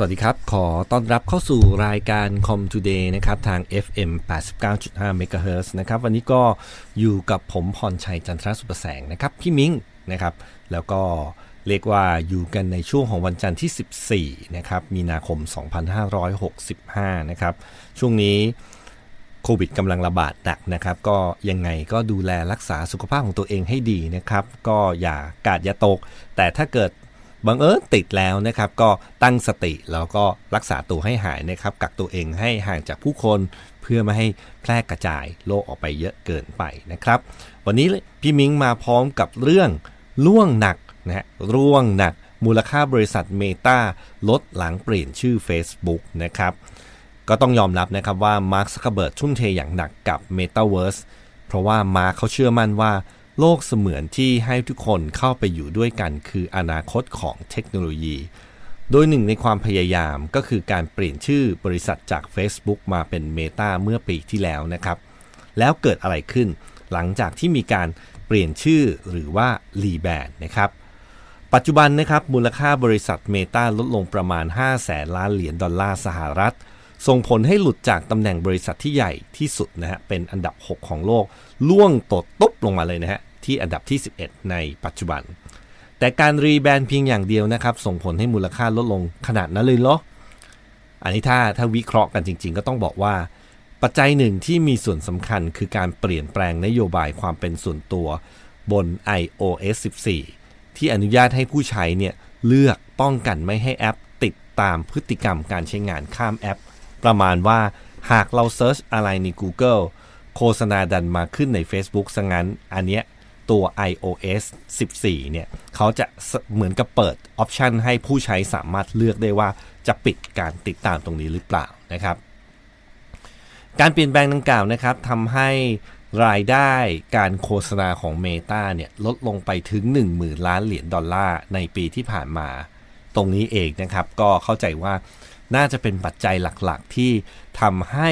สวัสดีครับ ขอต้อนรับเข้าสู่รายการ Com Today นะครับ ทาง FM 89.5 MHz นะครับ วันนี้ก็อยู่กับผมพรชัยจันทรสุประแสงนะครับ พี่มิ้งนะครับ แล้วก็เรียกว่าอยู่กันในช่วงของวันจันทร์ที่ 14 นะครับ มีนาคม 2565 นะครับ ช่วงนี้โควิดกำลังระบาดหนักนะครับ ก็ยังไงก็ดูแลรักษาสุขภาพของตัวเองให้ดีนะครับ ก็อย่ากาดอย่าตก แต่ถ้าเกิด บังเอิญติดแล้วนะครับก็ตั้งสติแล้วก็รักษาตัวให้หายนะครับกักตัวเองให้ห่างจากผู้คนเพื่อไม่ให้แพร่กระจายโรคออกไปเยอะเกินไปนะครับ วันนี้พี่มิ้งมาพร้อมกับเรื่องล่วงหนักนะฮะร่วงหนัก มูลค่าบริษัทเมตาลดหลังเปลี่ยนชื่อ Facebook นะครับก็ต้องยอมรับนะครับว่ามาร์คซักเบิร์ทุ่มเทอย่างหนักกับ Metaverse เพราะว่ามาร์คเขาเชื่อมั่นว่า โลกเสมือนที่ให้ทุกคนเข้าไปอยู่ด้วยกัน คืออนาคตของเทคโนโลยี โดยหนึ่งในความพยายามก็คือการเปลี่ยนชื่อบริษัทจาก Facebook มาเป็น Meta เมื่อปีที่แล้วนะครับ แล้วเกิดอะไรขึ้น หลังจากที่มีการเปลี่ยนชื่อหรือว่ารีแบรนด์นะครับปัจจุบันนะครับมูลค่าบริษัทเมตาลดลงประมาณ 5 แสนล้านเหรียญดอลลาร์สหรัฐ ส่งผลให้หลุดจากตำแหน่งบริษัทที่ใหญ่ที่สุดนะฮะเป็นอันดับ 6 ของโลก ล่วงตดตุ๊บลงมาเลยนะฮะ ที่อันดับที่ 11 ในปัจจุบัน แต่การรีแบรนด์เพียงอย่างเดียวนะครับ ส่งผลให้มูลค่าลดลงขนาดนั้นเลยเหรอ อันนี้ถ้าถ้าวิเคราะห์กันจริง ๆ ก็ต้องบอกว่า ปัจจัยหนึ่งที่มีส่วนสำคัญคือการเปลี่ยนแปลงนโยบายความเป็นส่วนตัวบน iOS 14 ที่อนุญาตให้ผู้ใช้เนี่ยเลือกป้องกันไม่ให้แอปติดตามพฤติกรรมการใช้งานข้ามแอป ประมาณว่าหากเราเซิร์ชอะไรใน Google โฆษณาดันมาขึ้นใน Facebook ซะงั้น อันเนี้ย ตัว iOS 14 เนี่ยเขาจะเหมือนกับเปิดออปชันให้ผู้ใช้สามารถเลือกได้ว่าจะปิดการติดตามตรงนี้หรือเปล่านะครับ การเปลี่ยนแปลงดังกล่าวนะครับทำให้รายได้การโฆษณาของ Meta เนี่ยลดลงไปถึง 10,000 ล้านเหรียญดอลลาร์ในปีที่ผ่านมา ตรงนี้เองนะครับ ก็เข้าใจว่าน่าจะเป็นปัจจัยหลักๆ ที่ทำให้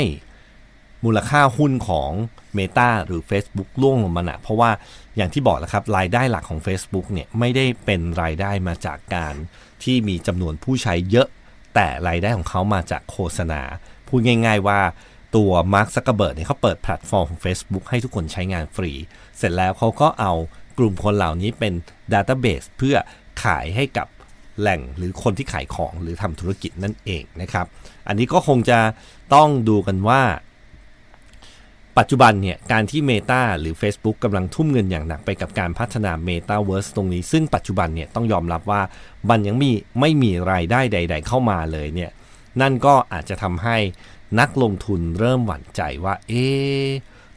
มูลค่าหุ้นของ Meta หรือ Facebook ล่วงลงมาหนักเพราะว่าอย่างที่บอกแล้วครับรายได้หลักของ Facebook เนี่ยไม่ได้เป็นรายได้มาจากการที่มีจำนวนผู้ใช้เยอะ แต่รายได้ของเขามาจากโฆษณา พูดง่าย ๆ ว่าตัวมาร์คซักเกอร์เบิร์ดเนี่ยเขาเปิดแพลตฟอร์มของ Facebook ให้ทุกคนใช้งานฟรี เสร็จแล้วเขาก็เอากลุ่มคนเหล่านี้เป็นดัตเตอร์เบสเพื่อขายให้กับแหล่งหรือคนที่ขายของหรือทำธุรกิจนั่นเองนะครับ อันนี้ก็คงจะต้องดูกันว่า ปัจจุบันเนี่ยการที่ Meta หรือ Facebook กำลังทุ่มเงินอย่างหนักไปกับการพัฒนา Metaverse ตรงนี้ ซึ่งปัจจุบันเนี่ยต้องยอมรับว่ามันยังมีไม่มีรายได้ใด ๆ เข้ามาเลยเนี่ยนั่นก็อาจจะทำให้นักลงทุนเริ่มหวั่นใจว่า เอ๊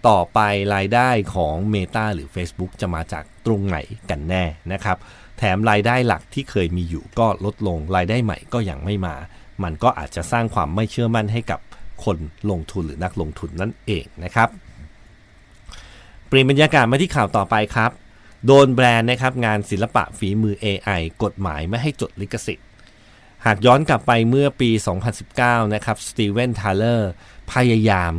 ต่อไปรายได้ของ Meta หรือ Facebook จะมาจากตรงไหนกันแน่นะครับ แถมรายได้หลักที่เคยมีอยู่ก็ลดลงรายได้ใหม่ก็ยังไม่มา มันก็อาจจะสร้างความไม่เชื่อมั่นให้กับ คนลงทุนหรือนักลงทุนนั่นเองนะครับเปลี่ยนบรรยากาศมาที่ข่าวต่อไปครับ โดนแบรนด์นะครับงานศิลปะฝีมือ AI กฎหมายไม่ให้จดลิขสิทธิ์ หากย้อนกลับไปเมื่อปี 2019 นะครับสตีเวนทาเลอร์พยายาม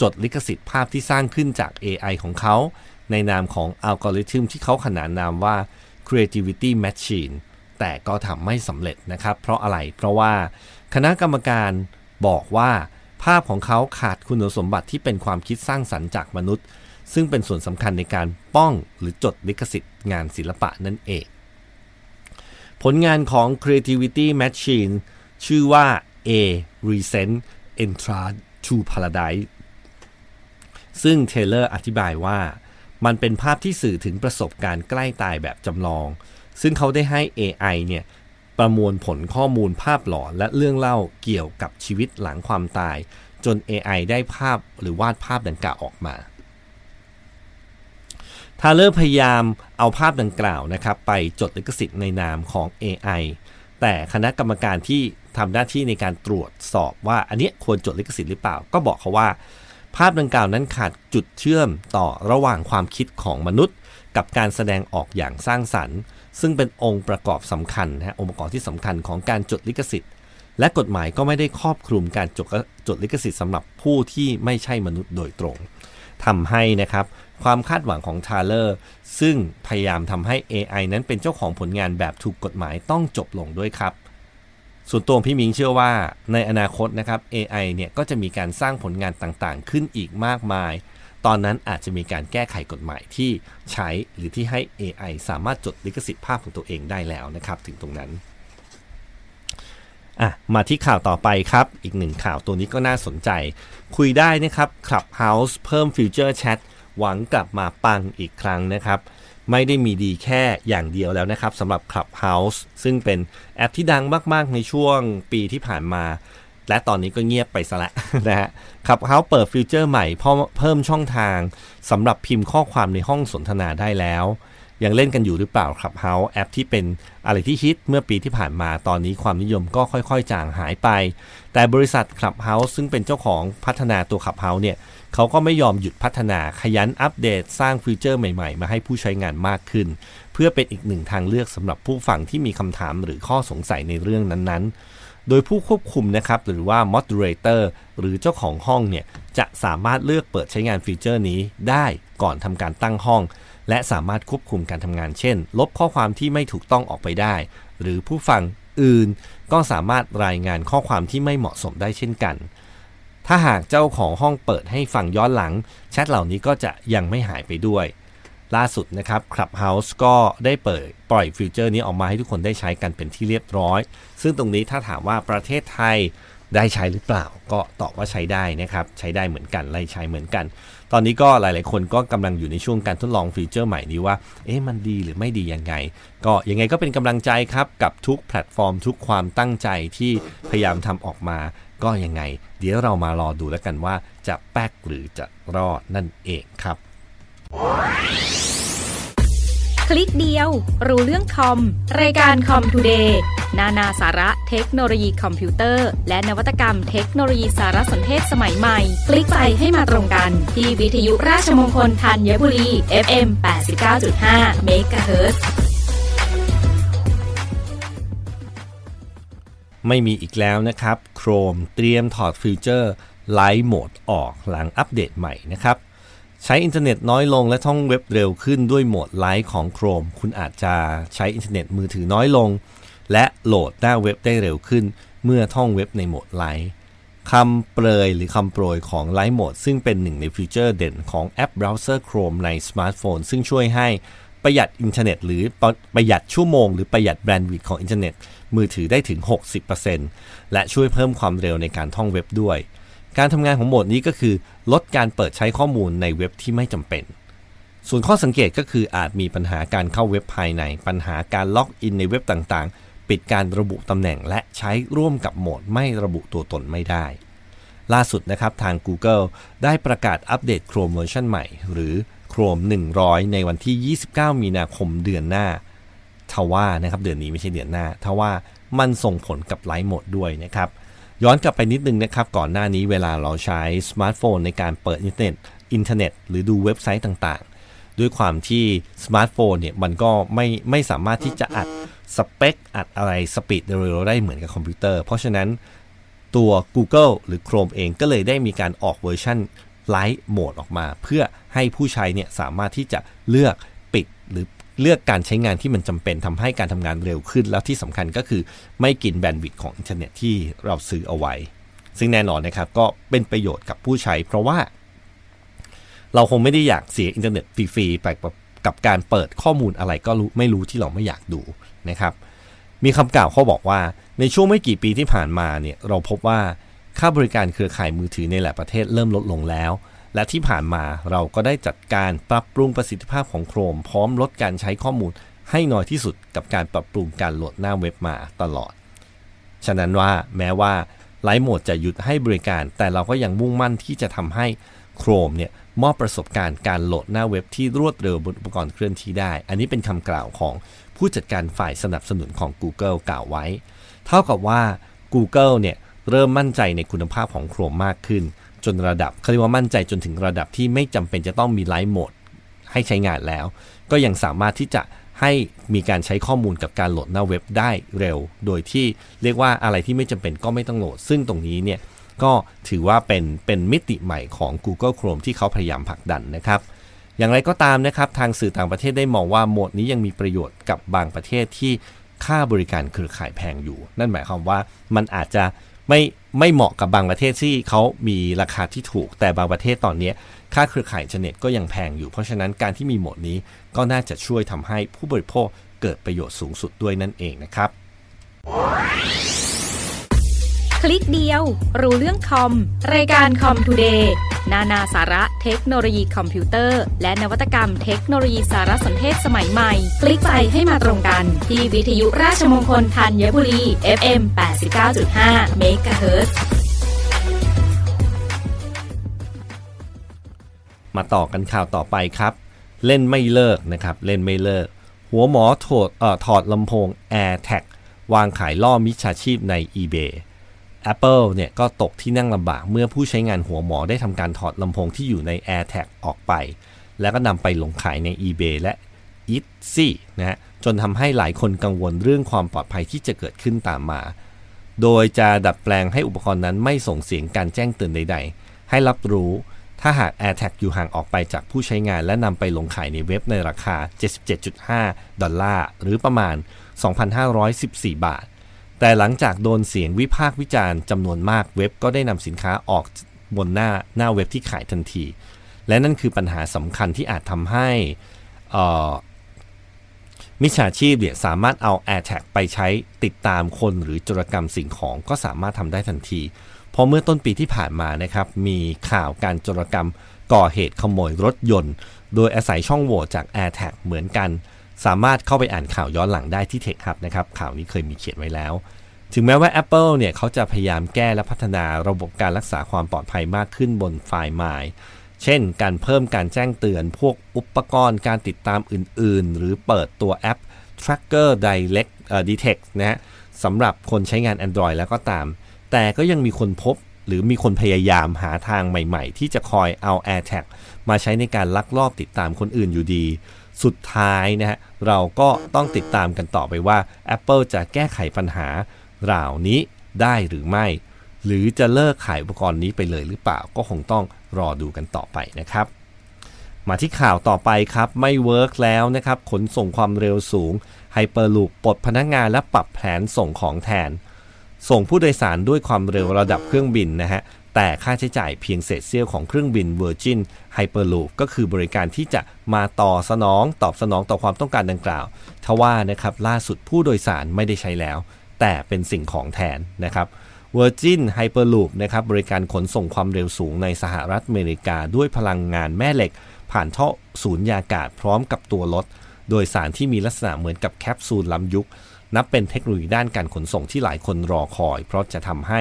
จดลิขสิทธิ์ภาพที่สร้างขึ้นจาก AI ของเขา ในนามของอัลกอริทึมที่เขาขนานนามว่า Creativity Machine แต่ก็ทำไม่สำเร็จนะครับ เพราะอะไรเพราะว่าคณะกรรมการบอกว่า ภาพของเขาขาดคุณสมบัติที่เป็นความคิดสร้างสรรค์จากมนุษย์ ซึ่งเป็นส่วนสำคัญในการป้องหรือจดลิขสิทธิ์งานศิลปะนั่นเอง ผลงานของ Creativity Machine ชื่อว่า A Recent entrant to Paradise ซึ่งเทเลอร์อธิบายว่ามันเป็นภาพที่สื่อถึงประสบการณ์ใกล้ตายแบบจำลอง ซึ่งเขาได้ให้ AI เนี่ย ประมวลผลข้อมูลภาพหลอนและเรื่องเล่าเกี่ยวกับชีวิตหลังความตาย จน AI ได้ภาพหรือวาดภาพดังกล่าวออกมาทาเลอร์พยายามเอาภาพดังกล่าวนะครับไปจดลิขสิทธิ์ในนามของ AI แต่คณะกรรมการที่ทำหน้าที่ในการตรวจสอบว่าอันนี้ควรจดลิขสิทธิ์หรือเปล่า ก็บอกเขาว่า ภาพดังกล่าวนั้นขาดจุดเชื่อมต่อระหว่างความคิดของมนุษย์ กับการแสดงออกอย่างสร้างสรรค์ ซึ่งเป็นองค์ประกอบสำคัญนะฮะองค์ประกอบที่สำคัญของการจดลิขสิทธิ์ และกฎหมายก็ไม่ได้ครอบคลุมการจดจดลิขสิทธิ์สำหรับผู้ที่ไม่ใช่มนุษย์โดยตรงทำให้นะครับความคาดหวังของทาเลอร์ซึ่งพยายามทำให้ AI นั้นเป็นเจ้าของผลงานแบบถูกกฎหมายต้องจบลงด้วยครับส่วนตัวพี่มิงเชื่อว่าในอนาคตนะครับ AI เนี่ยก็จะมีการสร้างผลงานต่างๆ ขึ้นอีกมากมาย ตอนนั้นอาจจะมีการแก้ไขกฎหมายที่ใช้หรือที่ให้ AI สามารถจดลิขสิทธิ์ภาพของตัวเองได้แล้วนะครับถึงตรงนั้นอะมาที่ข่าวต่อไปครับ อีกหนึ่งข่าวตัวนี้ก็น่าสนใจ คุยได้นะครับ Clubhouse เพิ่มฟีเจอร์แชทหวังกลับมาปังอีกครั้งนะครับ ไม่ได้มีดีแค่อย่างเดียวแล้วนะครับสำหรับ Clubhouse ซึ่งเป็นแอปที่ดังมาก ๆ ในช่วงปีที่ผ่านมา และตอนนี้ก็เงียบไปซะละนะฮะ Clubhouse เปิดฟีเจอร์ใหม่เพิ่มช่องทางสำหรับพิมพ์ข้อความในห้องสนทนาได้แล้ว ยังเล่นกันอยู่หรือเปล่า Clubhouse แอปที่เป็นอะไรที่ฮิตเมื่อปีที่ผ่านมาตอนนี้ความนิยมก็ค่อยๆ จางหายไป แต่บริษัท Clubhouse ซึ่งเป็นเจ้าของพัฒนาตัว Clubhouse เนี่ยเขาก็ไม่ยอมหยุดพัฒนาขยันอัปเดตสร้างฟีเจอร์ใหม่ๆ มาให้ผู้ใช้งานมากขึ้น เพื่อเป็นอีกหนึ่งทางเลือกสำหรับผู้ฟังที่มีคำถามหรือข้อสงสัยในเรื่องนั้นๆ โดยผู้ควบคุมนะครับหรือว่า moderator หรือเจ้าของห้องเนี่ยจะสามารถเลือกเปิดใช้งานฟีเจอร์นี้ได้ก่อนทำการตั้งห้อง และสามารถควบคุมการทำงานเช่น ลบข้อความที่ไม่ถูกต้องออกไปได้ หรือผู้ฟังอื่นก็สามารถรายงานข้อความที่ไม่เหมาะสมได้เช่นกัน ถ้าหากเจ้าของห้องเปิดให้ฟังย้อนหลัง แชทเหล่านี้ก็จะยังไม่หายไปด้วย ล่าสุดนะครับ Clubhouse ก็ได้เปิดปล่อยฟีเจอร์นี้ออกมาให้ทุกคนได้ใช้กันเป็นที่เรียบร้อย ซึ่งตรงนี้ถ้าถามว่าประเทศไทยได้ใช้หรือเปล่า ก็ตอบว่าใช้ได้นะครับ ใช้ได้เหมือนกันไล่ใช้เหมือนกัน ตอนนี้ก็หลาย ๆ คนก็กำลังอยู่ในช่วงการทดลองฟีเจอร์ใหม่นี้ว่า เอ๊ะ มันดีหรือไม่ดียังไง ก็ยังไงก็เป็นกำลังใจครับกับทุกแพลตฟอร์ม ทุกความตั้งใจที่พยายามทำออกมา ก็ยังไง เดี๋ยวเรามารอดูแล้วกันว่าจะแป๊กหรือจะรอดนั่นเองครับ คลิกเดียว รู้เรื่องคอม รายการคอมทูเดย์นานาสาระเทคโนโลยีคอมพิวเตอร์ และนวัตกรรมเทคโนโลยีสารสนเทศสมัยใหม่ คลิกไปให้มาตรงกัน ที่วิทยุราชมงคลธัญบุรี FM 89.5เมกะเฮิรตซ์ไม่มีอีกแล้วนะครับ Chrome เตรียมถอดฟีเจอร์ Light Mode ออกหลังอัปเดตใหม่นะครับ ใช้อินเทอร์เน็ตน้อยลงและท่องเว็บเร็วขึ้นด้วยโหมด Light ของ Chrome คุณอาจจะใช้อินเทอร์เน็ตมือถือน้อยลง และโหลดหน้าเว็บได้เร็วขึ้น เมื่อท่องเว็บในโหมด Light คำเปรยหรือคำโปรยของ Light Mode ซึ่งเป็นหนึ่งในฟีเจอร์เด่นของแอปเบราว์เซอร์ Chrome ในสมาร์ทโฟน ซึ่งช่วยให้ประหยัดอินเทอร์เน็ตหรือประหยัดชั่วโมงหรือประหยัดแบนด์วิดต์ของอินเทอร์เน็ตมือถือได้ถึง 60%และช่วยเพิ่มความเร็วในการท่องเว็บด้วย การทำงานของโหมดนี้ก็คือ ลดการเปิดใช้ข้อมูลในเว็บที่ไม่จำเป็น ส่วนข้อสังเกตก็คืออาจมีปัญหาการเข้าเว็บภายใน ปัญหาการล็อกอินในเว็บต่างๆ ปิดการระบุตำแหน่งและใช้ร่วมกับโหมดไม่ระบุตัวตนไม่ได้ ล่าสุดนะครับทาง Google ได้ประกาศอัปเดต Chrome เวอร์ชันใหม่ หรือ Chrome 100 ในวันที่ 29 มีนาคมเดือนหน้าทว่านะครับเดือนนี้ไม่ใช่เดือนหน้าทว่ามันส่งผลกับไลฟ์โหมดด้วยนะครับ ย้อนกลับไปนิดนึงนะครับ ก่อนหน้านี้เวลาเราใช้สมาร์ทโฟนในการเปิดอินเทอร์เน็ตอินเทอร์เน็ตหรือดูเว็บไซต์ต่างๆ ด้วยความที่สมาร์ทโฟนเนี่ยมันก็ไม่ไม่สามารถที่จะอัดสเปค อัดอะไรสปีดเร็วๆได้เหมือนกับคอมพิวเตอร์ เพราะฉะนั้นตัว Google หรือ Chrome เองก็เลยได้มีการออกเวอร์ชัน Light Mode ออกมา เพื่อให้ผู้ใช้เนี่ยสามารถที่จะเลือกปิดหรือ เลือกการใช้งานที่มันจำเป็นทำให้การทำงานเร็วขึ้น แล้วที่สำคัญก็คือไม่กินแบนด์วิดต์ของอินเทอร์เน็ตที่เราซื้อเอาไว้ ซึ่งแน่นอนนะครับก็เป็นประโยชน์กับผู้ใช้ เพราะว่า เราคงไม่ได้อยากเสียอินเทอร์เน็ตฟรีๆไปกับการเปิดข้อมูลอะไรก็รู้ไม่รู้ที่เราไม่อยากดูนะครับ มีคำกล่าวเขาบอกว่าในช่วงไม่กี่ปีที่ผ่านมาเนี่ยเราพบว่าค่าบริการเครือข่ายมือถือในหลายประเทศเริ่มลดลงแล้ว และที่ผ่านมาเราก็ได้จัดการปรับปรุงประสิทธิภาพของโครม พร้อมลดการใช้ข้อมูลให้น้อยที่สุดกับการปรับปรุงการโหลดหน้าเว็บมาตลอด ฉะนั้นว่าแม้ว่าไลฟ์โหมดจะหยุดให้บริการ แต่เราก็ยังมุ่งมั่นที่จะทำให้ Chrome เนี่ยมอบประสบการณ์การโหลดหน้าเว็บที่รวดเร็วบนอุปกรณ์เคลื่อนที่ได้ อันนี้เป็นคำกล่าวของผู้จัดการฝ่ายสนับสนุนของ Google กล่าวไว้ เท่ากับว่า Google เนี่ยเริ่มมั่นใจในคุณภาพของ Chrome มากขึ้น จนระดับเขาเรียกว่ามั่นใจจนถึงระดับที่ไม่จำเป็นจะต้องมีไลฟ์โหมดให้ใช้งานแล้ว ก็ยังสามารถที่จะให้มีการใช้ข้อมูลกับการโหลดหน้าเว็บได้เร็ว โดยที่เรียกว่าอะไรที่ไม่จำเป็นก็ไม่ต้องโหลด ซึ่งตรงนี้เนี่ยก็ถือว่าเป็นเป็นมิติใหม่ของ Google Chrome ที่เขาพยายามผลักดันนะครับ อย่างไรก็ตามนะครับ ทางสื่อต่างประเทศได้มองว่าโหมดนี้ยังมีประโยชน์กับบางประเทศที่ค่าบริการเครือข่ายแพงอยู่ นั่นหมายความว่ามันอาจจะ ไม่ไม่เหมาะกับบางประเทศที่เขามีราคาที่ถูก แต่บางประเทศตอนนี้ค่าเครือข่ายอินเทอร์เน็ตก็ยังแพงอยู่ เพราะฉะนั้นการที่มีโหมดนี้ก็น่าจะช่วยทำให้ผู้บริโภคเกิดประโยชน์สูงสุดด้วยนั่นเองนะครับ คลิกเดียว รู้เรื่องคอม รายการคอมทูเดย์นานาสาระ เทคโนโลยีคอมพิวเตอร์ และนวัตกรรมเทคโนโลยีสารสนเทศสมัยใหม่ คลิกไปให้มาตรงกัน ที่วิทยุราชมงคลธัญบุรี FM 89.5 MHz มาต่อกันข่าวต่อไปครับ เล่นไม่เลิกนะครับ เล่นไม่เลิก หัวหมอถอดถอดลำโพง AirTag วางขายล่อมิจฉาชีพใน eBay Apple เนี่ยก็ตกที่นั่งลำบากเมื่อผู้ใช้งานหัวหมอได้ทำการถอดลำโพงที่อยู่ใน AirTag ออกไป แล้วก็นำไปลงขายใน eBay และ Etsy นะฮะจนทำให้หลายคนกังวลเรื่องความปลอดภัยที่จะเกิดขึ้นตามมา โดยจะดัดแปลงให้อุปกรณ์นั้นไม่ส่งเสียงการแจ้งเตือนใด ๆ ให้รับรู้ถ้าหาก AirTag อยู่ห่างออกไปจากผู้ใช้งาน และนำไปลงขายในเว็บในราคา 77.5 ดอลลาร์ หรือประมาณ 2,514 บาท แต่หลังจากโดนเสียงวิพากษ์วิจารณ์จำนวนมากเว็บก็ได้นำสินค้าออกบนหน้าหน้าเว็บที่ขายทันที และนั่นคือปัญหาสำคัญที่อาจทำให้มิจฉาชีพเนี่ยสามารถเอา AirTag ไปใช้ติดตามคนหรือจรกรรมสิ่งของก็สามารถทำได้ทันที เพราะเมื่อต้นปีที่ผ่านมานะครับ มีข่าวการจรกรรมก่อเหตุขโมยรถยนต์ โดยอาศัยช่องโหว่จาก AirTag เหมือนกัน สามารถเข้าไปอ่านข่าวย้อนหลังได้ที่ Tech Hub นะครับ ข่าวนี้เคยมีเขียนไว้แล้ว ถึงแม้ว่า Apple เนี่ยเขาจะพยายามแก้และพัฒนาระบบการรักษาความปลอดภัยมากขึ้นบนไฟล์ My เช่น การเพิ่มการแจ้งเตือนพวกอุปกรณ์การติดตามอื่น ๆ หรือเปิดตัวแอป Tracker Direct เอ่อ Detect นะฮะสำหรับคนใช้งาน Android แล้วก็ตาม แต่ก็ยังมีคนพบหรือมีคนพยายามหาทางใหม่ ๆ ที่จะคอยเอา AirTag มาใช้ในการลักลอบติดตามคนอื่นอยู่ดี สุดท้ายนะฮะเราก็ต้องติดตามกันต่อไปว่า Apple จะแก้ไขปัญหาเหล่านี้ได้หรือไม่ หรือจะเลิกขายอุปกรณ์นี้ไปเลยหรือเปล่าก็คงต้องรอดูกันต่อไปนะครับมาที่ข่าวต่อไปครับไม่เวิร์กแล้วนะครับขนส่งความเร็วสูง Hyperloop ปปลดพนักงานและปรับแผนส่งของแทน ส่งผู้โดยสารด้วยความเร็วระดับเครื่องบินนะฮะ แต่ค่าใช้จ่ายเพียงเศษเสี้ยวของเครื่องบิน Virgin Hyperloop ก็คือบริการที่จะมาต่อสนองตอบสนองต่อความต้องการดังกล่าวทว่านะครับล่าสุดผู้โดยสารไม่ได้ใช้แล้ว แต่เป็นสิ่งของแทนนะครับ Virgin Hyperloop นะครับบริการขนส่งความเร็วสูงในสหรัฐอเมริกาด้วยพลังงานแม่เหล็ก ผ่านท่อสูญญากาศพร้อมกับตัวรถ โดยสารที่มีลักษณะเหมือนกับแคปซูลล้ำยุค นับเป็นเทคโนโลยีด้านการขนส่งที่หลายคนรอคอย เพราะจะทำให้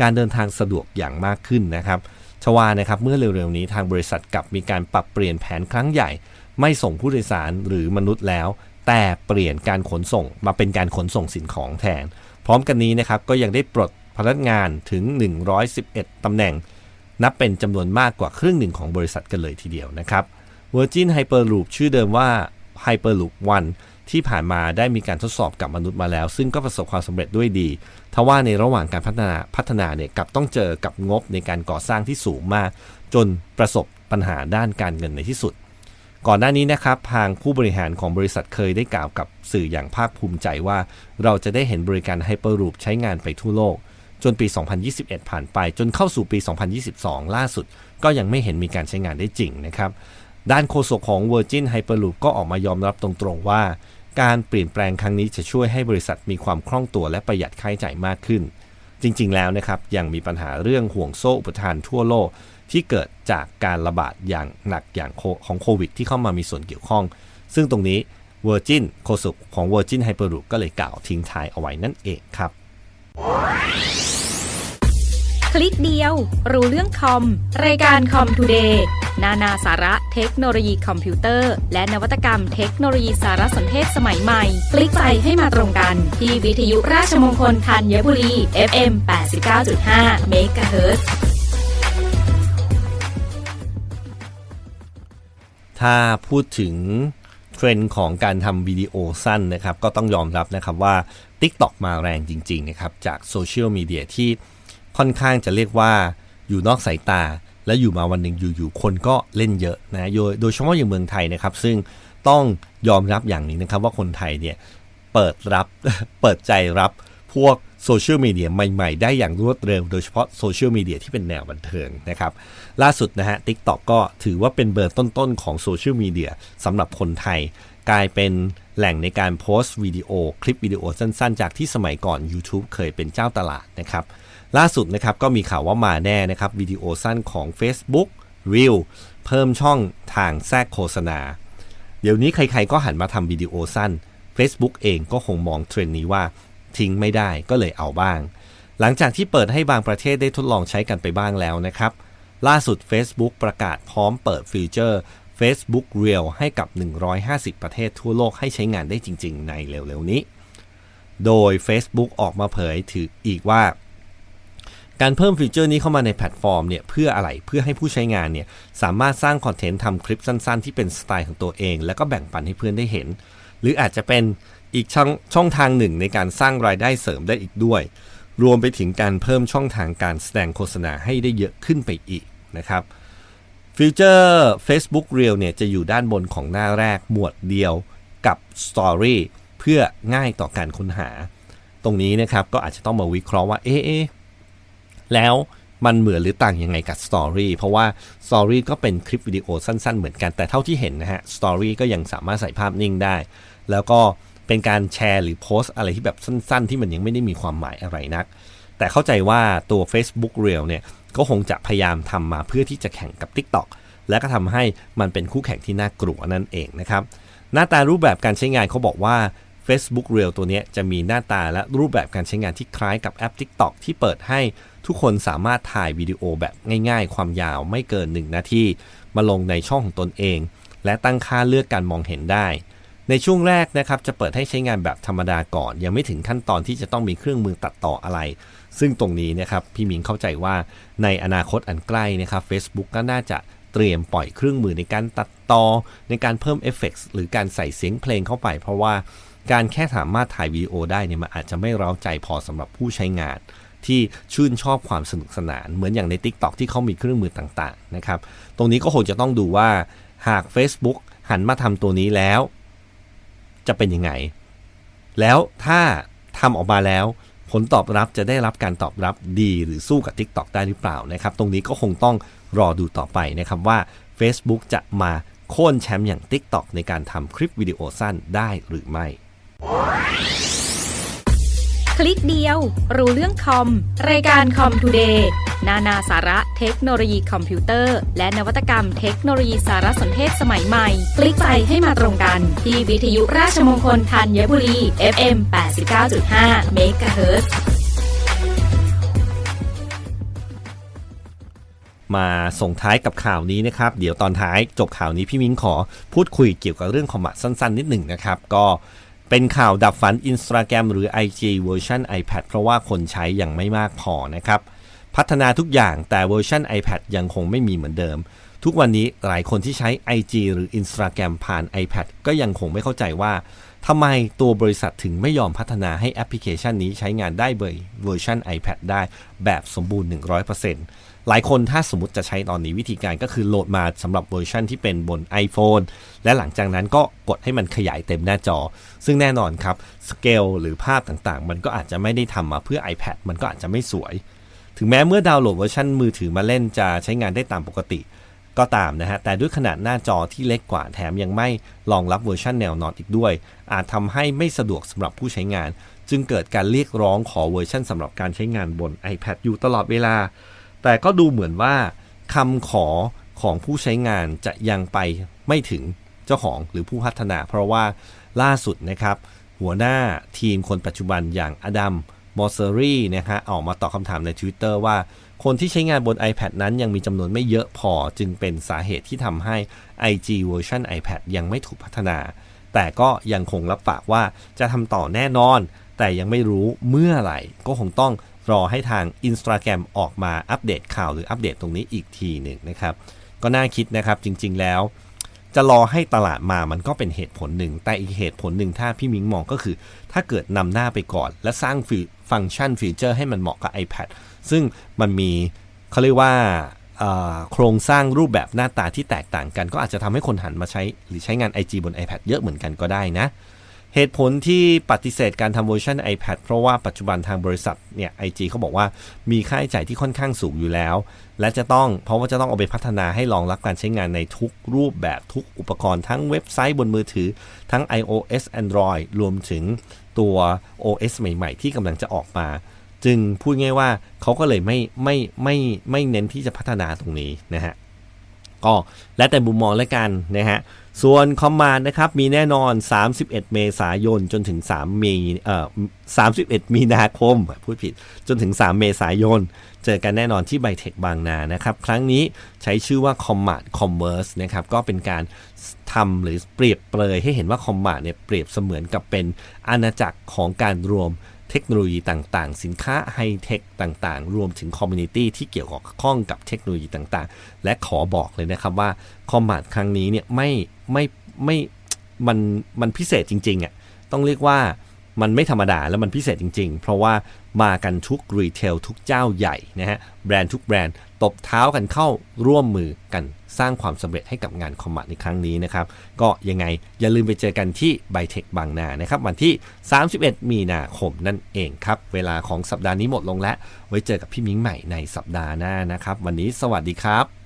การเดินทางสะดวกอย่างมากขึ้นนะครับชวานะครับเมื่อเร็วๆนี้ทางบริษัทกลับมีการปรับเปลี่ยนแผนครั้งใหญ่ ไม่ส่งผู้โดยสารหรือมนุษย์แล้ว แต่เปลี่ยนการขนส่งมาเป็นการขนส่งสิ่งของแทน พร้อมกันนี้นะครับก็ยังได้ปลดพนักงานถึง 111 ตำแหน่ง นับเป็นจำนวนมากกว่าครึ่งหนึ่งของบริษัทกันเลยทีเดียวนะครับ Virgin Hyperloop ชื่อเดิมว่า Hyperloop One ที่ผ่านมาได้มีการทดสอบกับมนุษย์มาแล้ว ซึ่งก็ประสบความสำเร็จด้วยดีทว่าในระหว่างการพัฒนาพัฒนาเนี่ยกับต้องเจอกับงบในการก่อสร้างที่สูงมาก จนประสบปัญหาด้านการเงินในที่สุด ก่อนหน้านี้นะครับทางผู้บริหารของบริษัทเคยได้กล่าวกับสื่ออย่างภาคภูมิใจว่า เราจะได้เห็นบริการ Hyperloop ใช้งานไปทั่วโลก จนปี 2021 ผ่านไป จนเข้าสู่ปี 2022 ล่าสุด ก็ยังไม่เห็นมีการใช้งานได้จริงนะครับด้านโฆษกของ Virgin Hyperloop ก็ออกมายอมรับตรงๆว่า การเปลี่ยนแปลงครั้งนี้จะช่วยให้บริษัทมีความคล่องตัวและประหยัดค่าใช้จ่ายมากขึ้น จริง ๆ แล้วนะครับยังมีปัญหาเรื่องห่วงโซ่อุปทานทั่วโลก ที่เกิดจากการระบาดอย่างหนักอย่างของโควิด ที่เข้ามามีส่วนเกี่ยวข้อง ซึ่งตรงนี้ Virgin โฆษกของ Virgin Hyperloop ก็เลยกล่าวทิ้งท้ายเอาไว้นั่นเองครับ คลิกเดียว รู้เรื่องคอม รายการคอมทูเดย์นานาสาระเทคโนโลยีคอมพิวเตอร์ และนวัตกรรมเทคโนโลยีสารสนเทศสมัยใหม่ คลิกไปให้มาตรงกัน ที่วิทยุราชมงคลธัญบุรี FM 89.5 MHz ถ้าพูดถึงเทรนด์ของการทำวิดีโอสั้นนะครับ ก็ต้องยอมรับนะครับว่า TikTok มาแรงจริง ๆ นะครับ จากโซเชียลมีเดียที่ ค่อนข้างจะเรียกว่าอยู่นอกสายตา และอยู่มาวันหนึ่งอยู่ๆคนก็เล่นเยอะนะโดยโดยเฉพาะอย่างเมืองไทยนะครับ ซึ่งต้องยอมรับอย่างนี้นะครับว่าคนไทยเนี่ยเปิดรับเปิดใจรับพวกโซเชียลมีเดียใหม่ๆ ได้อย่างรวดเร็ว โดยเฉพาะโซเชียลมีเดียที่เป็นแนวบันเทิงนะครับ ล่าสุดนะฮะ TikTok ก็ถือว่าเป็นเบอร์ต้นๆ ของโซเชียลมีเดียสำหรับคนไทย กลายเป็นแหล่งในการโพสต์วิดีโอ คลิปวิดีโอสั้นๆ จากที่สมัยก่อน YouTube เคยเป็นเจ้าตลาดนะครับ ล่าสุดนะครับก็มีข่าวว่ามาแน่นะครับวิดีโอสั้นของ Facebook Reel เพิ่มช่องทางแทรกโฆษณา เดี๋ยวนี้ใครๆก็หันมาทำวิดีโอสั้น Facebook เองก็คงมองเทรนด์นี้ว่าทิ้งไม่ได้ก็เลยเอาบ้าง หลังจากที่เปิดให้บางประเทศได้ทดลองใช้กันไปบ้างแล้วนะครับ ล่าสุด Facebook ประกาศพร้อมเปิดฟีเจอร์ Facebook Reel ให้กับ 150 ประเทศทั่วโลกให้ใช้งานได้จริง ๆ ในเร็วๆนี้ โดย Facebook ออกมาเผยถืออีกว่า การเพิ่มฟีเจอร์นี้เข้ามาในแพลตฟอร์มเนี่ยเพื่ออะไรเพื่อให้ผู้ใช้งานเนี่ยสามารถสร้างคอนเทนต์ทำคลิปสั้นๆ ที่เป็นสไตล์ของตัวเอง แล้วก็แบ่งปันให้เพื่อนได้เห็น หรืออาจจะเป็นอีกช่องช่องทางหนึ่งในการสร้างรายได้เสริมได้อีกด้วย รวมไปถึงการเพิ่มช่องทางการแสดงโฆษณาให้ได้เยอะขึ้นไปอีกนะครับฟีเจอร์ Facebook Reel เนี่ยจะอยู่ด้านบนของหน้าแรกหมวดเดียวกับ Story เพื่อง่ายต่อการค้นหา ตรงนี้นะครับก็อาจจะต้องมาวิเคราะห์ว่าเอ๊ะ แล้วมันเหมือนหรือต่างยังไงกับ Story เพราะว่า Story ก็เป็นคลิปวิดีโอสั้นๆ เหมือนกันแต่เท่าที่เห็นนะฮะ Story ก็ยังสามารถใส่ภาพนิ่งได้ แล้วก็เป็นการแชร์หรือโพสต์อะไรที่แบบสั้นๆ ที่มันยังไม่ได้มีความหมายอะไรนัก แต่เข้าใจว่าตัว Facebook Reel เนี่ยก็คงจะพยายามทำมาเพื่อที่จะแข่งกับ TikTok และก็ทำให้มันเป็นคู่แข่งที่น่ากลัวนั่นเองนะครับหน้าตารูปแบบการใช้งานเขาบอกว่า Facebook Reel ตัวนี้จะมีหน้าตาและรูปแบบการใช้งานที่คล้ายกับแอป TikTok ที่เปิดให้ทุกคนสามารถถ่ายวิดีโอแบบง่ายๆ ความยาวไม่เกิน 1 นาทีมาลงในช่องของตนเอง และตั้งค่าเลือกการมองเห็นได้ ในช่วงแรกนะครับจะเปิดให้ใช้งานแบบธรรมดาก่อน ยังไม่ถึงขั้นตอนที่จะต้องมีเครื่องมือตัดต่ออะไร ซึ่งตรงนี้นะครับพี่มิงเข้าใจว่าในอนาคตอันใกล้นะครับ Facebook ก็น่าจะเตรียมปล่อยเครื่องมือในการตัดต่อในการเพิ่มเอฟเฟกต์หรือการใส่เสียงเพลงเข้าไป เพราะว่า การแค่สามารถถ่ายวิดีโอได้เนี่ยมันอาจจะไม่ร้าใจพอสำหรับผู้ใช้งาน ที่ชื่นชอบความสนุกสนาน เหมือนอย่างใน TikTok ที่เขามีเครื่องมือต่างๆนะครับตรงนี้ก็คงจะต้องดูว่าหาก Facebook หันมาทำตัวนี้แล้ว จะเป็นยังไง แล้วถ้าทำออกมาแล้ว ผลตอบรับจะได้รับการตอบรับดีหรือสู้กับ TikTok ได้หรือเปล่านะครับ ตรงนี้ก็คงต้องรอดูต่อไปนะครับว่า Facebook จะมาโค่นแชมป์อย่าง TikTok ในการทำคลิปวิดีโอสั้นได้หรือไม่ คลิกเดียว รู้เรื่องคอม รายการคอมทูเดย์นานาสาระเทคโนโลยีคอมพิวเตอร์ และนวัตกรรมเทคโนโลยีสารสนเทศสมัยใหม่ คลิกไปให้มาตรงกัน ที่วิทยุราชมงคลธัญบุรี FM 89.5เมกะเฮิรตซ์มาส่งท้ายกับข่าวนี้นะครับ เดี๋ยวตอนท้ายจบข่าวนี้พี่มิ้งขอพูดคุยเกี่ยวกับเรื่องคอมมะสั้น ๆ นิดหนึ่งนะครับ ก็ เป็นข่าวดับฝัน Instagram หรือ IG เวอร์ชัน iPad เพราะว่าคนใช้ยังไม่มากพอนะครับ พัฒนาทุกอย่างแต่เวอร์ชัน iPad ยังคงไม่มีเหมือนเดิม ทุกวันนี้หลายคนที่ใช้ IG หรือ Instagram ผ่าน iPad ก็ยังคงไม่เข้าใจว่าทำไมตัวบริษัทถึงไม่ยอมพัฒนาให้แอปพลิเคชันนี้ใช้งานได้เบยเวอร์ชัน iPad ได้แบบสมบูรณ์ 100% หลายคนถ้าสมมติจะใช้ตอนนี้วิธีการก็คือโหลดมาสำหรับเวอร์ชันที่เป็นบน iPhone และหลังจากนั้นก็กดให้มันขยายเต็มหน้าจอ ซึ่งแน่นอนครับสเกลหรือภาพต่างๆ มันก็อาจจะไม่ได้ทำมาเพื่อ iPad มันก็อาจจะไม่สวย ถึงแม้เมื่อดาวน์โหลดเวอร์ชันมือถือมาเล่นจะใช้งานได้ตามปกติ ก็ตามนะฮะแต่ด้วยขนาดหน้าจอที่เล็กกว่าแถมยังไม่รองรับเวอร์ชันแนวนอนอีกด้วย อาจทำให้ไม่สะดวกสำหรับผู้ใช้งาน จึงเกิดการเรียกร้องขอเวอร์ชันสำหรับการใช้งานบน iPad อยู่ตลอดเวลา แต่ก็ดูเหมือนว่าคำขอของผู้ใช้งานจะยังไปไม่ถึงเจ้าของหรือผู้พัฒนา เพราะว่าล่าสุดนะครับ หัวหน้าทีมคนปัจจุบันอย่างอดัมมอสเซอรี่นะฮะออกมาตอบคำถามใน Twitter ว่าคนที่ใช้งานบน iPad นั้นยังมีจำนวนไม่เยอะพอจึงเป็นสาเหตุที่ทำให้ IG เวอร์ชัน iPad ยังไม่ถูกพัฒนา แต่ก็ยังคงรับปากว่าจะทำต่อแน่นอน แต่ยังไม่รู้เมื่อไหร่ก็คงต้อง รอให้ทาง Instagram ออกมาอัปเดตข่าวหรืออัปเดตตรงนี้อีกทีหนึ่งนะครับ ก็น่าคิดนะครับจริงๆแล้ว จะรอให้ตลาดมามันก็เป็นเหตุผลหนึ่ง แต่อีกเหตุผลหนึ่งถ้าพี่มิงมองก็คือ ถ้าเกิดนำหน้าไปก่อน และสร้างฟีฟังก์ชันฟีเจอร์ให้มันเหมาะกับ iPad ซึ่งมันมีเขาเรียกว่าโครงสร้างรูปแบบหน้าตาที่แตกต่างกัน ก็อาจจะทำให้คนหันมาใช้หรือใช้งาน IG บน iPad เยอะเหมือนกันก็ได้นะ เหตุผลที่ปฏิเสธการทำเวอร์ชัน iPad เพราะว่าปัจจุบันทางบริษัทเนี่ย IG เขาบอกว่ามีค่าใช้จ่ายที่ค่อนข้างสูงอยู่แล้ว และจะต้องเพราะว่าจะต้องเอาไปพัฒนาให้รองรับการใช้งานในทุกรูปแบบทุกอุปกรณ์ทั้งเว็บไซต์บนมือถือ ทั้ง iOS Android รวมถึงตัว OS ใหม่ ๆ ที่กำลังจะออกมา จึงพูดง่ายว่าเขาก็เลยไม่ไม่ไม่ไม่เน้นที่จะพัฒนาตรงนี้นะฮะก็แล้วแต่มุมมองแล้วกันนะฮะ ส่วนคอมมานด์นะครับ มีแน่นอน 31 เมษายนจนถึง 3 มีเอ่อ31 มีนาคม พูดผิด จนถึง 3 เมษายน เจอกันแน่นอนที่ไบเทคบางนานะครับ ครั้งนี้ใช้ชื่อว่า Commat Commerce นะครับ ก็เป็นการทำหรือเปรียบเปรยให้เห็นว่า Commat เนี่ยเปรียบเสมือนกับเป็นอาณาจักรของการรวมเทคโนโลยีต่างๆ สินค้าไฮเทคต่างๆ รวมถึงคอมมูนิตี้ที่เกี่ยวข้องกับเทคโนโลยีต่างๆ และขอบอกเลยนะครับว่าคอมมาดครั้งนี้เนี่ยไม่ ไม่ไม่มันมันพิเศษจริงๆอะต้องเรียกว่ามันไม่ธรรมดาแล้วมันพิเศษจริงๆ เพราะว่ามากันทุกรีเทลทุกเจ้าใหญ่นะฮะแบรนด์ทุกแบรนด์ตบเท้ากันเข้าร่วมมือกันสร้างความสำเร็จให้กับงานคอมมาดในครั้งนี้นะครับ ก็ยังไงอย่าลืมไปเจอกันที่ไบเทคบางนานะครับ วันที่ 31 มีนาคมนั่นเองครับ เวลาของสัปดาห์นี้หมดลงแล้ว ไว้เจอกับพี่มิ้งใหม่ในสัปดาห์หน้านะครับ วันนี้สวัสดีครับ